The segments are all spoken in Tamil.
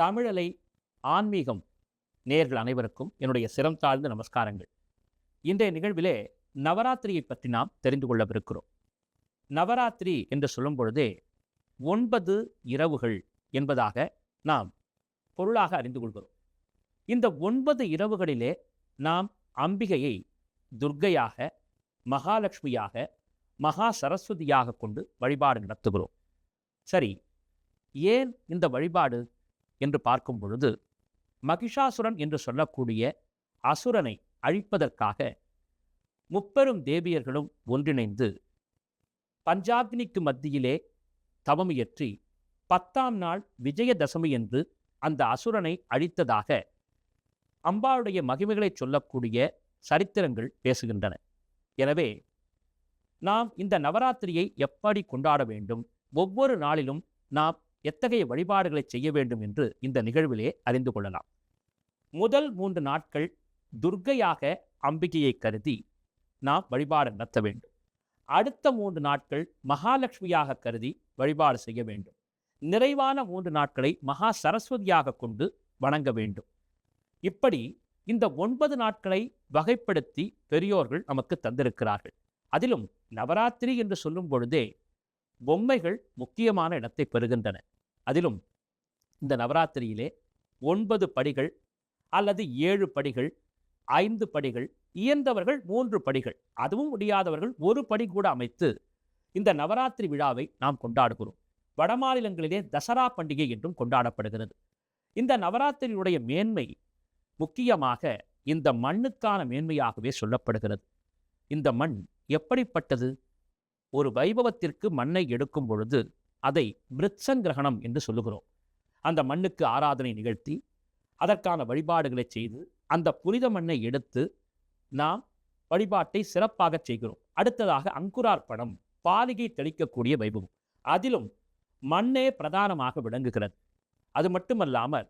தமிழலை ஆன்மீகம் நேர்கள் அனைவருக்கும் என்னுடைய சிரம் தாழ்ந்த நமஸ்காரங்கள். இன்றைய நிகழ்விலே நவராத்திரியை பற்றி நாம் தெரிந்து கொள்ளவிருக்கிறோம். நவராத்திரி என்று சொல்லும் பொழுதே ஒன்பது இரவுகள் என்பதாக நாம் பொருளாக அறிந்து கொள்கிறோம். இந்த ஒன்பது இரவுகளிலே நாம் அம்பிகையை துர்க்கையாக மகாலட்சுமியாக மகா சரஸ்வதியாக கொண்டு வழிபாடு நடத்துகிறோம். சரி ஏன் இந்த வழிபாடு? என்று பார்க்கும் பொழுது மகிஷாசுரன் என்று சொல்லக்கூடிய அசுரனை அழிப்பதற்காக முப்பெரும் தேவியர்களும் ஒன்றிணைந்து பஞ்சாக்னிக்கு மத்தியிலே தவமியற்றி பத்தாம் நாள் விஜயதசமி என்று அந்த அசுரனை அழித்ததாக அம்பாளுடைய மகிமைகளை சொல்லக்கூடிய சரித்திரங்கள் பேசுகின்றன. எனவே நாம் இந்த நவராத்திரியை எப்படி கொண்டாட வேண்டும்? ஒவ்வொரு நாளிலும் நாம் எத்தகைய வழிபாடுகளை செய்ய வேண்டும் என்று இந்த நிகழ்விலே அறிந்து கொள்ளலாம். முதல் மூன்று நாட்கள் துர்க்கையாக அம்பிகையை கருதி நாம் வழிபாடு நடத்த வேண்டும். அடுத்த மூன்று நாட்கள் மகாலட்சுமியாக கருதி வழிபாடு செய்ய வேண்டும். நிறைவான மூன்று நாட்களை மகா சரஸ்வதியாக கொண்டு வணங்க வேண்டும். இப்படி இந்த ஒன்பது நாட்களை வகைப்படுத்தி பெரியோர்கள் நமக்கு தந்திருக்கிறார்கள். அதிலும் நவராத்திரி என்று சொல்லும் பொழுதே பொம்மைகள் முக்கியமான இடத்தை பெறுகின்றன. அதிலும் இந்த நவராத்திரியிலே ஒன்பது படிகள் அல்லது ஏழு படிகள் ஐந்து படிகள் இயன்றவர்கள் மூன்று படிகள் அதுவும் முடியாதவர்கள் ஒரு படி கூட அமைத்து இந்த நவராத்திரி விழாவை நாம் கொண்டாடுகிறோம். வடமாநிலங்களிலே தசரா பண்டிகை என்றும் கொண்டாடப்படுகிறது. இந்த நவராத்திரியுடைய மேன்மை முக்கியமாக இந்த மண்ணுக்கான மேன்மையாகவே சொல்லப்படுகிறது. இந்த மண் எப்படிப்பட்டது? ஒரு வைபவத்திற்கு மண்ணை எடுக்கும் பொழுது அதை மிருத்சங்கிரகணம் என்று சொல்லுகிறோம். அந்த மண்ணுக்கு ஆராதனை நிகழ்த்தி அதற்கான வழிபாடுகளை செய்து அந்த புனித மண்ணை எடுத்து நாம் வழிபாட்டை சிறப்பாக செய்கிறோம். அடுத்ததாக அங்குரார்ப்பணம் பாலிகை தெளிக்கக்கூடிய வைபவம். அதிலும் மண்ணே பிரதானமாக விளங்குகிறது. அது மட்டுமல்லாமல்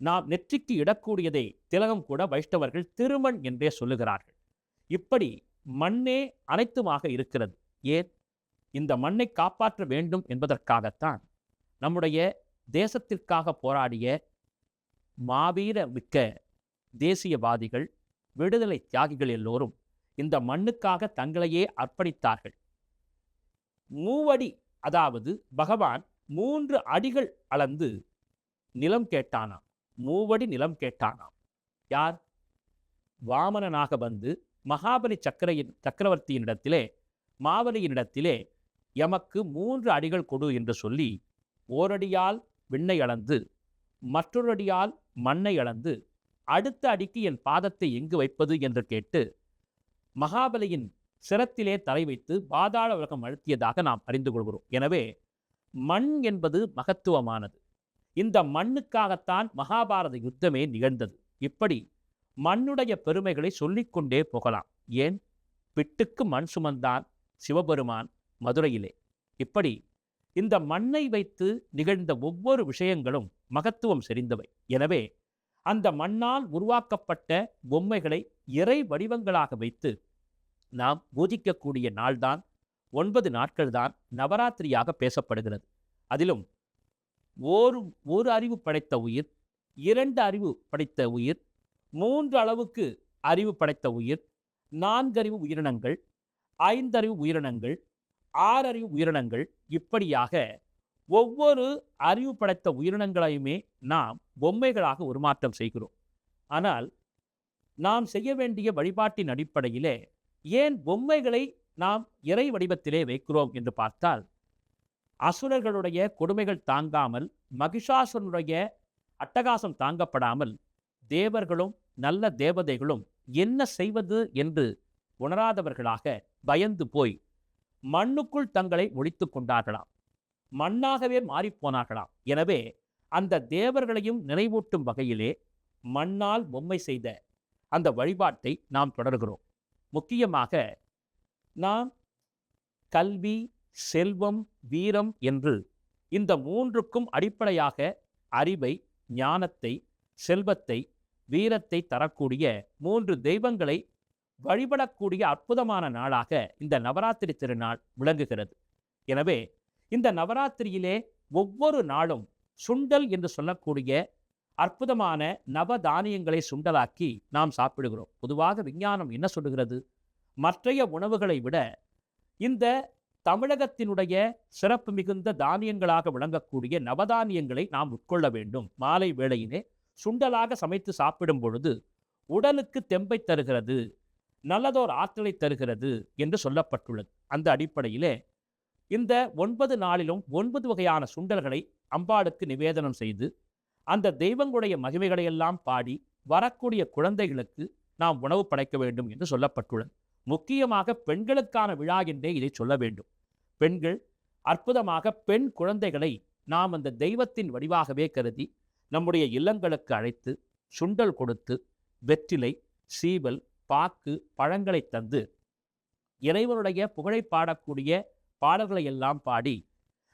நாம் நெற்றிக்கு இடக்கூடியதை திலகம் கூட வைஷ்ணவர்கள் திருமண் என்றே சொல்லுகிறார்கள். இப்படி மண்ணே அனைத்துமாக இருக்கிறது. ஏன்? இந்த மண்ணை காப்பாற்ற வேண்டும் என்பதற்காகத்தான் நம்முடைய தேசத்திற்காக போராடிய மாவீர மிக்க தேசியவாதிகள் விடுதலை தியாகிகள் எல்லோரும் இந்த மண்ணுக்காக தங்களையே அர்ப்பணித்தார்கள். மூவடி அதாவது பகவான் மூன்று அடிகள் அளந்து நிலம் கேட்டானாம். மூவடி நிலம் கேட்டானாம். யார்? வாமனனாக வந்து மகாபலி சக்கரையின் சக்கரவர்த்தியினிடத்திலே மாவலியினிடத்திலே எமக்கு மூன்று அடிகள் கொடு என்று சொல்லி ஓரடியால் விண்ணை அளந்து மற்றொரு அடியால் மண்ணை அளந்து அடுத்த அடிக்கு என் பாதத்தை எங்கு வைப்பது என்று கேட்டு மகாபலியின் சிரத்திலே தலை வைத்து பாதாள உலகம் அழுத்தியதாக நாம் அறிந்து கொள்கிறோம். எனவே மண் என்பது மகத்துவமானது. இந்த மண்ணுக்காகத்தான் மகாபாரத யுத்தமே நிகழ்ந்தது. இப்படி மண்ணுடைய பெருமைகளை சொல்லிக்கொண்டே போகலாம். ஏன்? பிட்டுக்கு மண் சுமந்தான் சிவபெருமான் மதுரையிலே. இப்படி இந்த மண்ணை வைத்து நிகழ்ந்த ஒவ்வொரு விஷயங்களும் மகத்துவம் செறிந்தவை. எனவே அந்த மண்ணால் உருவாக்கப்பட்ட பொம்மைகளை இறை வடிவங்களாக வைத்து நாம் பூஜிக்கக்கூடிய நாள்தான் ஒன்பது நாட்கள்தான் நவராத்திரியாக பேசப்படுகிறது. அதிலும் ஒரு ஒரு அறிவு படைத்த உயிர் இரண்டு அறிவு படைத்த உயிர் மூன்று அளவுக்கு அறிவு படைத்த உயிர் நான்கறிவு உயிரினங்கள் ஐந்தறிவு உயிரினங்கள் ஆறறிவு உயிரினங்கள் இப்படியாக ஒவ்வொரு அறிவு படைத்த உயிரினங்களையுமே நாம் பொம்மைகளாக உருமாற்றம் செய்கிறோம். ஆனால் நாம் செய்ய வேண்டிய வழிபாட்டின் அடிப்படையிலே ஏன் பொம்மைகளை நாம் இறை வடிவத்திலே வைக்கிறோம் என்று பார்த்தால் அசுரர்களுடைய கொடுமைகள் தாங்காமல் மகிஷாசுரனுடைய அட்டகாசம் தாங்கப்படாமல் தேவர்களும் நல்ல தேவதைகளும் என்ன செய்வது என்று உணராதவர்களாக பயந்து போய் மண்ணுக்குள் தங்களை ஒழித்து கொண்டார்களாம். மண்ணாகவே மாறிப்போனார்களாம். எனவே அந்த தேவர்களையும் நினைவூட்டும் வகையிலே மண்ணால் பொம்மை செய்த அந்த வழிபாட்டை நாம் தொடர்கிறோம். முக்கியமாக நாம் கல்வி செல்வம் வீரம் என்று இந்த மூன்றுக்கும் அடிப்படையாக அறிவை ஞானத்தை செல்வத்தை வீரத்தை தரக்கூடிய மூன்று தெய்வங்களை வழிபடக்கூடிய அற்புதமான நாளாக இந்த நவராத்திரி திருநாள் விளங்குகிறது. எனவே இந்த நவராத்திரியிலே ஒவ்வொரு நாளும் சுண்டல் என்று சொல்லக்கூடிய அற்புதமான நவ தானியங்களை சுண்டலாக்கி நாம் சாப்பிடுகிறோம். பொதுவாக விஞ்ஞானம் என்ன சொல்லுகிறது? மற்றைய உணவுகளை விட இந்த தமிழகத்தினுடைய சிறப்பு மிகுந்த தானியங்களாக விளங்கக்கூடிய நவதானியங்களை நாம் உட்கொள்ள வேண்டும். மாலை வேளையிலே சுண்டலாக சமைத்து சாப்பிடும் பொழுது உடலுக்கு தெம்பை தருகிறது. நல்லதோர் ஆற்றலை தருகிறது என்று சொல்லப்பட்டுள்ளது. அந்த அடிப்படையிலே இந்த ஒன்பது நாளிலும் ஒன்பது வகையான சுண்டல்களை அம்பாளுக்கு நிவேதனம் செய்து அந்த தெய்வங்களுடைய மகிமைகளையெல்லாம் பாடி வரக்கூடிய குழந்தைகளுக்கு நாம் உணவு படைக்க வேண்டும் என்று சொல்லப்பட்டுள்ளது. முக்கியமாக பெண்களுக்கான விழா என்றே இதை சொல்ல வேண்டும். பெண்கள் அற்புதமாக பெண் குழந்தைகளை நாம் அந்த தெய்வத்தின் வடிவாகவே கருதி நம்முடைய இல்லங்களுக்கு அழைத்து சுண்டல் கொடுத்து வெற்றிலை சீவல் பாக்கு பழங்களை தந்து இறைவனுடைய புகழை பாடக்கூடிய பாடல்களை எல்லாம் பாடி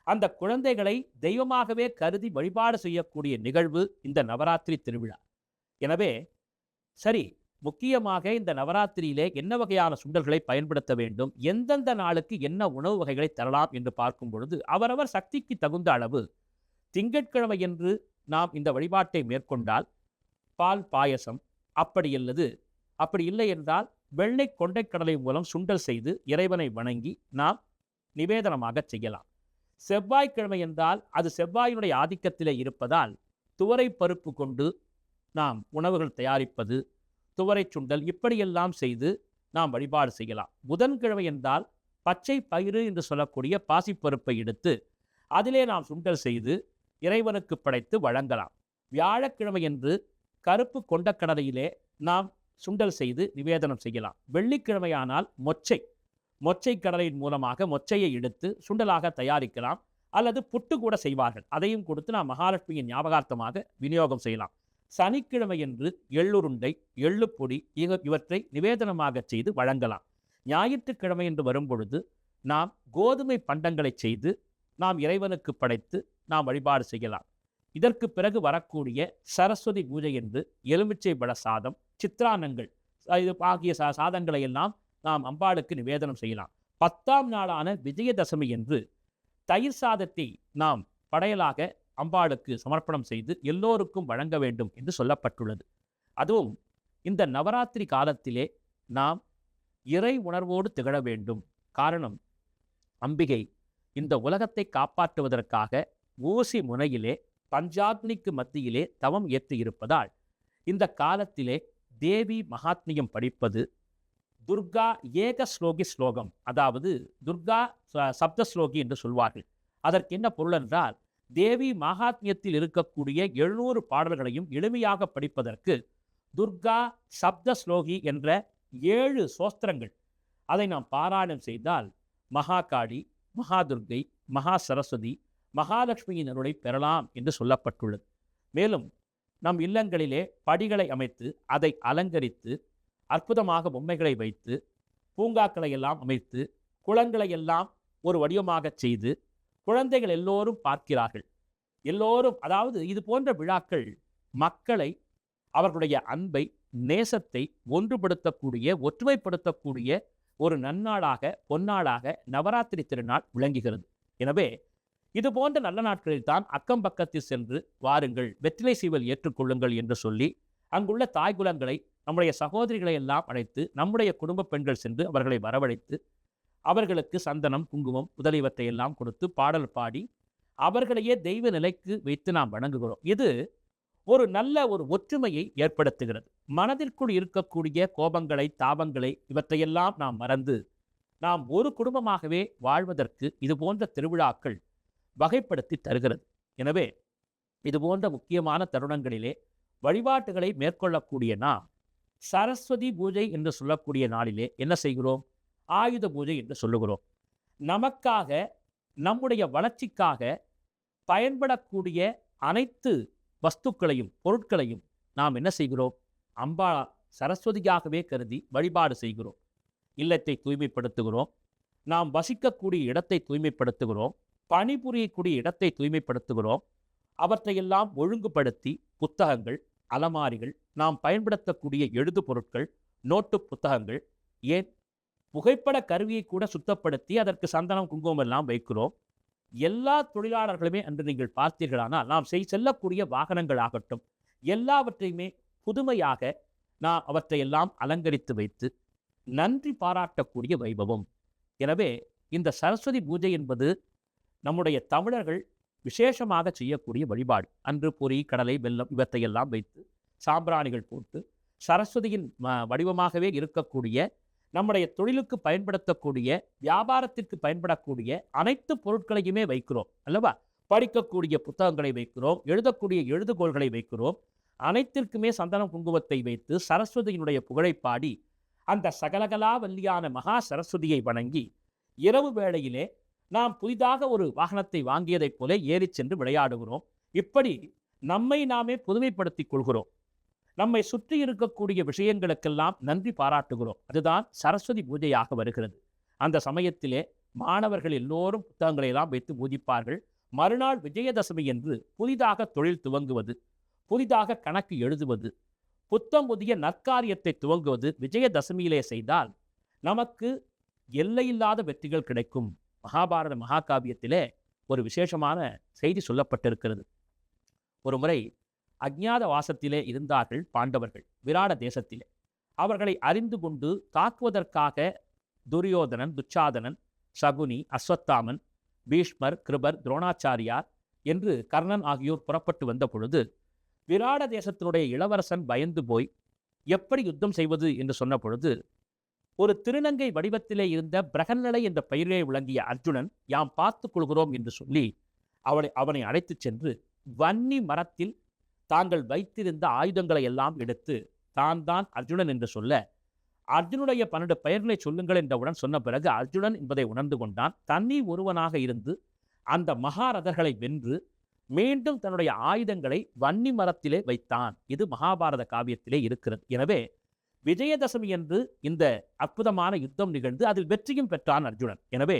அந்த குழந்தைகளை தெய்வமாகவே கருதி வழிபாடு செய்யக்கூடிய நிகழ்வு இந்த நவராத்திரி திருவிழா. எனவே சரி முக்கியமாக இந்த நவராத்திரியிலே என்ன வகையான சுண்டல்களை பயன்படுத்த வேண்டும் எந்தெந்த நாளுக்கு என்ன உணவு வகைகளை தரலாம் என்று பார்க்கும் பொழுது அவரவர் சக்திக்கு தகுந்த அளவு திங்கட்கிழமை என்று நாம் இந்த வழிபாட்டை மேற்கொண்டால் பால் பாயசம் அப்படி அல்லது அப்படி இல்லை என்றால் வெள்ளை கொண்டைக்கடலை மூலம் சுண்டல் செய்து இறைவனை வணங்கி நாம் நிவேதனமாக செய்யலாம். செவ்வாய்க்கிழமை என்றால் அது செவ்வாயினுடைய ஆதிக்கத்திலே இருப்பதால் துவரை பருப்பு கொண்டு நாம் உணவுகள் தயாரிப்பது துவரை சுண்டல் இப்படியெல்லாம் செய்து நாம் வழிபாடு செய்யலாம். புதன்கிழமை என்றால் பச்சை பயிறு என்று சொல்லக்கூடிய பாசிப்பருப்பை எடுத்து அதிலே நாம் சுண்டல் செய்து இறைவனுக்கு படைத்து வழங்கலாம். வியாழக்கிழமை என்று கருப்பு கொண்டக்கடலையிலே நாம் சுண்டல் செய்து நிவேதனம் செய்யலாம். வெள்ளிக்கிழமையானால் மொச்சை. மொச்சை கடலையின் மூலமாக மொச்சையை எடுத்து சுண்டலாக தயாரிக்கலாம். அல்லது புட்டு கூட செய்வார்கள். அதையும் கொடுத்து நாம் மகாலட்சுமியின் ஞாபகார்த்தமாக விநியோகம் செய்யலாம். சனிக்கிழமை என்று எள்ளுருண்டை எள்ளுப்பொடி இவ இவற்றை நிவேதனமாக செய்து வழங்கலாம். ஞாயிற்றுக்கிழமை என்று வரும்பொழுது நாம் கோதுமை பண்டங்களை செய்து நாம் இறைவனுக்கு படைத்து நாம் வழிபாடு செய்யலாம். இதற்கு பிறகு வரக்கூடிய சரஸ்வதி பூஜை என்று எலுமிச்சை பழ சாதம் சித்ரானங்கள் இது ஆகிய சா சாதங்களை எல்லாம் நாம் அம்பாளுக்கு நிவேதனம் செய்யலாம். பத்தாம் நாளான விஜயதசமி என்று தயிர் சாதத்தை நாம் படையலாக அம்பாளுக்கு சமர்ப்பணம் செய்து எல்லோருக்கும் வழங்க வேண்டும் என்று சொல்லப்பட்டுள்ளது. அதுவும் இந்த நவராத்திரி காலத்திலே நாம் இறை உணர்வோடு திகழ வேண்டும். காரணம் அம்பிகை இந்த உலகத்தை காப்பாற்றுவதற்காக ஊசி முனையிலே பஞ்சாக்னிக்கு மத்தியிலே தவம் ஏற்றியிருப்பதால் இந்த காலத்திலே தேவி மகாத்மியம் படிப்பது துர்கா ஏக ஸ்லோகி ஸ்லோகம் அதாவது துர்கா சப்த ஸ்லோகி என்று சொல்வார்கள். அதற்கு என்ன பொருள் என்றால் தேவி மகாத்மியத்தில் இருக்கக்கூடிய எழுநூறு பாடல்களையும் எளிமையாக படிப்பதற்கு துர்கா சப்த ஸ்லோகி என்ற ஏழு சோஸ்திரங்கள் அதை நாம் பாராயணம் செய்தால் மகாகாளி மகாதுர்கை மகா சரஸ்வதி மகாலட்சுமியின் அருளை பெறலாம் என்று சொல்லப்பட்டுள்ளது. மேலும் நம் இல்லங்களிலே படிகளை அமைத்து அதை அலங்கரித்து அற்புதமாக பொம்மைகளை வைத்து பூங்காக்களை எல்லாம் அமைத்து குளங்களை எல்லாம் ஒரு வடிவமாகச் செய்து குழந்தைகள் எல்லோரும் பார்க்கிறார்கள். எல்லோரும் அதாவது இது போன்ற விழாக்கள் மக்களை அவர்களுடைய அன்பை நேசத்தை ஒன்றுபடுத்தக்கூடிய ஒற்றுமைப்படுத்தக்கூடிய ஒரு நன்னாளாக பொன்னாளாக நவராத்திரி திருநாள் விளங்குகிறது. எனவே இது போன்ற நல்ல நாட்களில் தான் அக்கம் பக்கத்தில் சென்று வாருங்கள் வெற்றிலை சீவல் ஏற்றுக்கொள்ளுங்கள் என்று சொல்லி அங்குள்ள தாய்குலங்களை நம்முடைய சகோதரிகளை எல்லாம் அழைத்து நம்முடைய குடும்ப பெண்கள் சென்று அவர்களை வரவழைத்து அவர்களுக்கு சந்தனம் குங்குமம் முதலியவற்றை எல்லாம் கொடுத்து பாடல் பாடி அவர்களையே தெய்வ நிலைக்கு வைத்து நாம் வணங்குகிறோம். இது ஒரு நல்ல ஒரு ஒற்றுமையை ஏற்படுத்துகிறது. மனதிற்குள் இருக்கக்கூடிய கோபங்களை தாபங்களை இவற்றையெல்லாம் நாம் மறந்து நாம் ஒரு குடும்பமாகவே வாழ்வதற்கு இது போன்ற திருவிழாக்கள் வகைப்படுத்தி தருகிறது. எனவே இது போன்ற முக்கியமான தருணங்களிலே வழிபாட்டுகளை மேற்கொள்ளக்கூடிய நாம் சரஸ்வதி பூஜை என்று சொல்லக்கூடிய நாளிலே என்ன செய்கிறோம்? ஆயுத பூஜை என்று சொல்லுகிறோம். நமக்காக நம்முடைய வளர்ச்சிக்காக பயன்படக்கூடிய அனைத்து வஸ்துக்களையும் பொருட்களையும் நாம் என்ன செய்கிறோம்? அம்பா சரஸ்வதியாகவே கருதி வழிபாடு செய்கிறோம். இல்லத்தை தூய்மைப்படுத்துகிறோம். நாம் வசிக்கக்கூடிய இடத்தை தூய்மைப்படுத்துகிறோம். பணிபுரியக்கூடிய இடத்தை தூய்மைப்படுத்துகிறோம். அவற்றையெல்லாம் ஒழுங்குபடுத்தி புத்தகங்கள் அலமாரிகள் நாம் பயன்படுத்தக்கூடிய எழுது பொருட்கள் நோட்டு புத்தகங்கள் ஏன்? புகைப்பட கருவியை கூட சுத்தப்படுத்தி அதற்கு சந்தனம் குங்குமம் எல்லாம் வைக்கிறோம். எல்லா தொழிலாளர்களுமே அன்று நீங்கள் பார்த்தீர்களானால் நாம் செய் செல்லக்கூடிய வாகனங்கள் ஆகட்டும் எல்லாவற்றையுமே புதுமையாக நாம் அவற்றையெல்லாம் அலங்கரித்து வைத்து நன்றி பாராட்டக்கூடிய வைபவம். எனவே இந்த சரஸ்வதி பூஜை என்பது நம்முடைய தமிழர்கள் விசேஷமாக செய்யக்கூடிய வழிபாடு. அன்று பொறி கடலை வெல்லம் இவற்றையெல்லாம் வைத்து சாம்பிராணிகள் போட்டு சரஸ்வதியின் ம- வடிவமாகவே இருக்கக்கூடிய நம்முடைய தொழிலுக்கு பயன்படுத்தக்கூடிய வியாபாரத்திற்கு பயன்படக்கூடிய அனைத்து பொருட்களையுமே வைக்கிறோம் அல்லவா? படிக்கக்கூடிய புத்தகங்களை வைக்கிறோம் எழுதக்கூடிய எழுதுகோள்களை வைக்கிறோம். அனைத்திற்குமே சந்தனம் குங்குமத்தை வைத்து சரஸ்வதியினுடைய புகழை பாடி அந்த சகலகலா வல்லியான மகா சரஸ்வதியை வணங்கி இரவு வேளையிலே நாம் புதிதாக ஒரு வாகனத்தை வாங்கியதைப் போல ஏறிச் சென்று விளையாடுகிறோம். இப்படி நம்மை நாமே புதுமைப்படுத்திக் கொள்கிறோம். நம்மை சுற்றி இருக்கக்கூடிய விஷயங்களுக்கெல்லாம் நன்றி பாராட்டுகிறோம். அதுதான் சரஸ்வதி பூஜையாக வருகிறது. அந்த சமயத்திலே மாணவர்கள் எல்லோரும் புத்தகங்களை எல்லாம் வைத்து பூஜிப்பார்கள். மறுநாள் விஜயதசமி என்று புதிதாக தொழில் துவங்குவது புதிதாக கணக்கு எழுதுவது புத்தம் புதிய நற்காரியத்தை துவங்குவது விஜயதசமியிலே செய்தால் நமக்கு எல்லையில்லாத வெற்றிகள் கிடைக்கும். மகாபாரத மகாகாவியத்திலே ஒரு விசேஷமான செய்தி சொல்லப்பட்டிருக்கிறது. ஒரு முறை அஜ்ஞாத வாசத்திலே இருந்தார்கள் பாண்டவர்கள் விராட தேசத்திலே. அவர்களை அறிந்து கொண்டு தாக்குவதற்காக துரியோதனன் துச்சாதனன் சகுனி அஸ்வத்தாமன் பீஷ்மர் கிருபர் துரோணாச்சாரியார் என்று கர்ணன் ஆகியோர் புறப்பட்டு வந்த பொழுது விராட தேசத்தினுடைய இளவரசன் பயந்து போய் எப்படி யுத்தம் செய்வது? என்று சொன்ன பொழுது ஒரு திருநங்கை வடிவத்திலே இருந்த பிரகன்நிலை என்ற பெயரிலே விளங்கிய அர்ஜுனன் யாம் பார்த்துக் கொள்கிறோம் என்று சொல்லி அவளை அவனை அழைத்துச் சென்று வன்னி மரத்தில் தாங்கள் வைத்திருந்த ஆயுதங்களை எல்லாம் எடுத்து தான் தான் அர்ஜுனன் என்று சொல்ல அர்ஜுனுடைய பன்னெண்டு பெயர்களை சொல்லுங்கள் என்றவுடன் சொன்ன பிறகு அர்ஜுனன் என்பதை உணர்ந்து கொண்டான். தண்ணி ஒருவனாக இருந்து அந்த மகாரதர்களை வென்று மீண்டும் தன்னுடைய ஆயுதங்களை வன்னி மரத்திலே வைத்தான். இது மகாபாரத காவியத்திலே இருக்கிறது. எனவே விஜயதசமி என்று இந்த அற்புதமான யுத்தம் நிகழ்ந்து அதில் வெற்றியும் பெற்றான் அர்ஜுனன். எனவே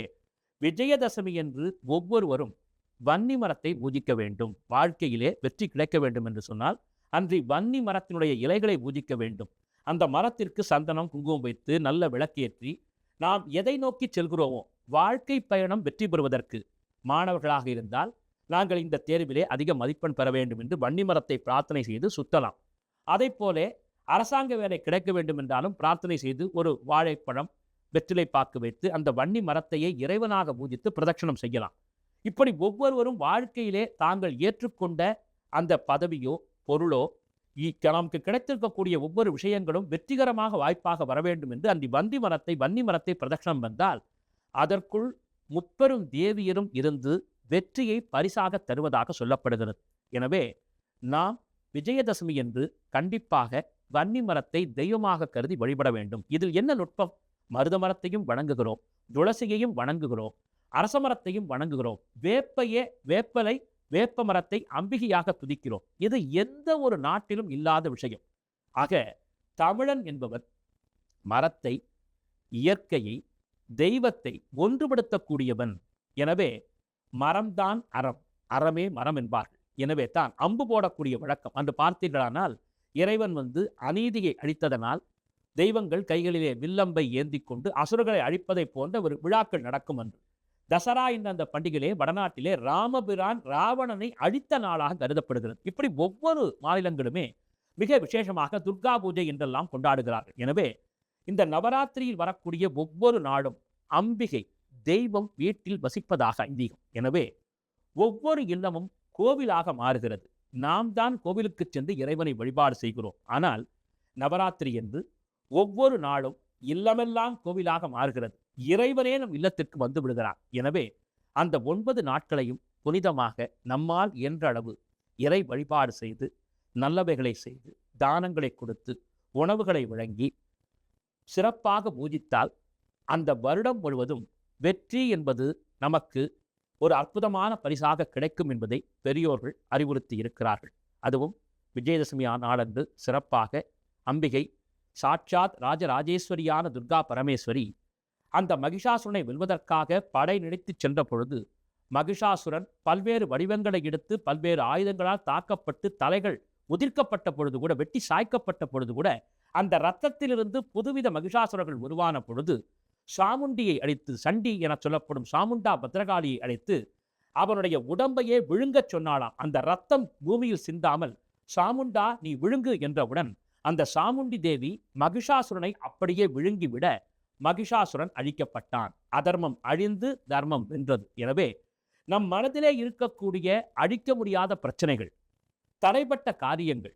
விஜயதசமி என்று ஒவ்வொருவரும் வன்னி மரத்தை பூஜிக்க வேண்டும். வாழ்க்கையிலே வெற்றி கிடைக்க வேண்டும் என்று சொன்னால் அன்றி வன்னி மரத்தினுடைய இலைகளை பூஜிக்க வேண்டும். அந்த மரத்திற்கு சந்தனம் குங்குமம் வைத்து நல்ல விளக்கேற்றி நாம் எதை நோக்கி செல்கிறோமோ வாழ்க்கை பயணம் வெற்றி பெறுவதற்கு மாணவர்களாக இருந்தால் நாங்கள் இந்த தேர்விலே அதிக மதிப்பெண் பெற வேண்டும் என்று வன்னி மரத்தை பிரார்த்தனை செய்து சுத்தலாம். அதைப் போலே அரசாங்க வேலை கிடைக்க வேண்டும் என்றாலும் பிரார்த்தனை செய்து ஒரு வாழைப்பழம் வெற்றிலை பாக்கு வைத்து அந்த வன்னி மரத்தையே இறைவனாக பூஜித்து பிரதட்சணம் செய்யலாம். இப்படி ஒவ்வொருவரும் வாழ்க்கையிலே தாங்கள் ஏற்றுக்கொண்ட அந்த பதவியோ பொருளோ நமக்கு கிடைத்திருக்கக்கூடிய ஒவ்வொரு விஷயங்களும் வெற்றிகரமாக வாய்ப்பாக வர வேண்டும் என்று அந்த வந்தி மரத்தை வன்னி மரத்தை பிரதட்சணம் வந்தால் அதற்குள் முப்பெரும் தேவியரும் இருந்து வெற்றியை பரிசாக தருவதாக சொல்லப்படுகிறது. எனவே நாம் விஜயதசமி என்று கண்டிப்பாக வன்னி மரத்தை தெய்வமாக கருதி வழிபட வேண்டும். இதில் என்ன நுட்பம்? மருத மரத்தையும் வணங்குகிறோம் துளசியையும் வணங்குகிறோம் அரச மரத்தையும் வணங்குகிறோம். வேப்பையே வேப்பலை வேப்ப மரத்தை அம்பிகையாக துதிக்கிறோம். இது எந்த ஒரு நாட்டிலும் இல்லாத விஷயம். ஆக தமிழன் என்பவர் மரத்தை இயற்கையை தெய்வத்தை ஒன்றுபடுத்தக்கூடியவன். எனவே மரம்தான் அறம் அறமே மரம் என்பார்கள். எனவே தான் அம்பு போடக்கூடிய வழக்கம். அன்று பார்த்தீர்களானால் இறைவன் வந்து அநீதியை அழித்ததனால் தெய்வங்கள் கைகளிலே வில்லம்பை ஏந்தி கொண்டு அசுரர்களை அழிப்பதைப் போன்ற ஒரு விழாக்கள் நடக்கும் என்று தசரா என்ற அந்த பண்டிகையிலே வடநாட்டிலே ராமபிரான் ராவணனை அழித்த நாளாக கருதப்படுகிறது. இப்படி ஒவ்வொரு மாநிலங்களுமே மிக விசேஷமாக துர்கா பூஜை என்றெல்லாம் கொண்டாடுகிறார்கள். எனவே இந்த நவராத்திரியில் வரக்கூடிய ஒவ்வொரு நாளும் அம்பிகை தெய்வம் வீட்டில் வசிப்பதாக ஐதீகம். எனவே ஒவ்வொரு இல்லமும் கோவிலாக மாறுகிறது. நாம் தான் கோவிலுக்கு சென்று இறைவனை வழிபாடு செய்கிறோம். ஆனால் நவராத்திரி என்று ஒவ்வொரு நாளும் இல்லமெல்லாம் கோவிலாக மாறுகிறது. இறைவனே நம் இல்லத்திற்கு வந்து விடுகிறார். எனவே அந்த ஒன்பது நாட்களையும் புனிதமாக நம்மால் என்றளவு அளவு இறை வழிபாடு செய்து நல்லவைகளை செய்து தானங்களை கொடுத்து உணவுகளை வழங்கி சிறப்பாக பூஜித்தால் அந்த வருடம் முழுவதும் வெற்றி என்பது நமக்கு ஒரு அற்புதமான பரிசாக கிடைக்கும் என்பதை பெரியோர்கள் அறிவுறுத்தி இருக்கிறார்கள் அதுவும் விஜயதசமி நாளன்று சிறப்பாக. அம்பிகை சாட்சாத் ராஜராஜேஸ்வரியான துர்கா பரமேஸ்வரி அந்த மகிஷாசுரனை வெல்வதற்காக படை நினைத்துச் சென்ற பொழுது மகிஷாசுரன் பல்வேறு வடிவங்களை எடுத்து பல்வேறு ஆயுதங்களால் தாக்கப்பட்டு தலைகள் உதிர்க்கப்பட்ட பொழுது கூட வெட்டி சாய்க்கப்பட்ட பொழுது கூட அந்த இரத்தத்திலிருந்து புதுவித மகிஷாசுரர்கள் உருவான பொழுது சாமுண்டியை அழித்து சண்டி என சொல்லப்படும் சாமுண்டா பத்ரகாளியை அழைத்து அவனுடைய உடம்பையே விழுங்கச் சொன்னாளாம். அந்த ரத்தம் பூமியில் சிந்தாமல் சாமுண்டா நீ விழுங்கு என்றவுடன் அந்த சாமுண்டி தேவி மகிஷாசுரனை அப்படியே விழுங்கிவிட மகிஷாசுரன் அழிக்கப்பட்டான். அதர்மம் அழிந்து தர்மம் வென்றது. எனவே நம் மனதிலே இருக்கக்கூடிய அழிக்க முடியாத பிரச்சனைகள் தடைப்பட்ட காரியங்கள்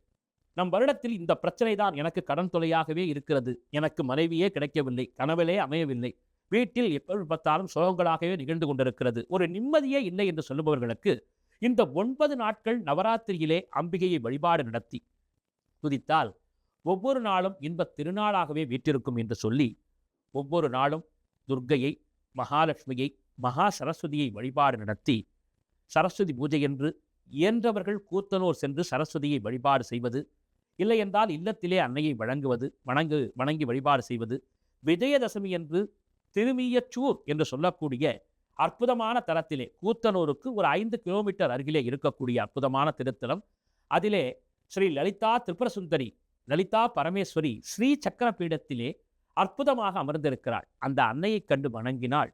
நம் வருடத்தில் இந்த பிரச்சனை தான் எனக்கு கடன் தொலையாகவே இருக்கிறது. எனக்கு மனைவியே கிடைக்கவில்லை கனவிலே அமையவில்லை. வீட்டில் எப்பொழுது பார்த்தாலும் சோகங்களாகவே நிகழ்ந்து கொண்டிருக்கிறது. ஒரு நிம்மதியே இல்லை என்று சொல்லுபவர்களுக்கு இந்த ஒன்பது நாட்கள் நவராத்திரியிலே அம்பிகையை வழிபாடு நடத்தி துதித்தால் ஒவ்வொரு நாளும் இன்பத் திருநாளாகவே வீற்றிருக்கும் என்று சொல்லி ஒவ்வொரு நாளும் துர்க்கையை மகாலட்சுமியை மகா சரஸ்வதியை வழிபாடு நடத்தி சரஸ்வதி பூஜை என்று இயன்றவர்கள் கூத்தனூர் சென்று சரஸ்வதியை வழிபாடு செய்வது இல்லை என்றால் இல்லத்திலே அன்னையை வழங்குவது வணங்கு வணங்கி வழிபாடு செய்வது விஜயதசமி என்று திருமியச்சூர் என்று சொல்லக்கூடிய அற்புதமான தலத்திலே கூத்தனூருக்கு ஒரு ஐந்து கிலோமீட்டர் அருகிலே இருக்கக்கூடிய அற்புதமான திருத்தலம். அதிலே ஸ்ரீ லலிதா திரிபுரசுந்தரி லலிதா பரமேஸ்வரி ஸ்ரீ சக்கர பீடத்திலே அற்புதமாக அமர்ந்திருக்கிறாள். அந்த அன்னையைக் கண்டு வணங்கினால்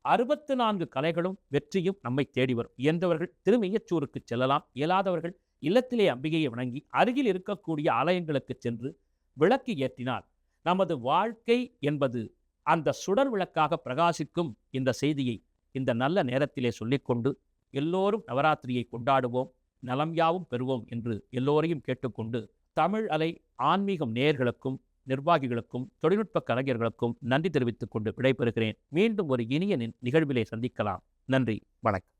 அறுபத்து நான்கு கலைகளும் வெற்றியும் நம்மை தேடி வரும். இயன்றவர்கள் திருமையச்சூருக்கு செல்லலாம். இயலாதவர்கள் இல்லத்திலே அம்பிகையை வணங்கி அருகில் இருக்கக்கூடிய ஆலயங்களுக்கு சென்று விளக்கு ஏற்றினால் நமது வாழ்க்கை என்பது அந்த சுடர் விளக்காக பிரகாசிக்கும் இந்த செய்தியை இந்த நல்ல நேரத்திலே சொல்லிக்கொண்டு எல்லோரும் நவராத்திரியை கொண்டாடுவோம் நலம் யாவும் பெறுவோம் என்று எல்லோரையும் கேட்டுக்கொண்டு தமிழ் அலை ஆன்மீகம் நேயர்களுக்கும் நிர்வாகிகளுக்கும் தொழில்நுட்ப கலைஞர்களுக்கும் நன்றி தெரிவித்துக் கொண்டு விடைபெறுகிறேன். மீண்டும் ஒரு இனிய நிகழ்விலே சந்திக்கலாம். நன்றி வணக்கம்.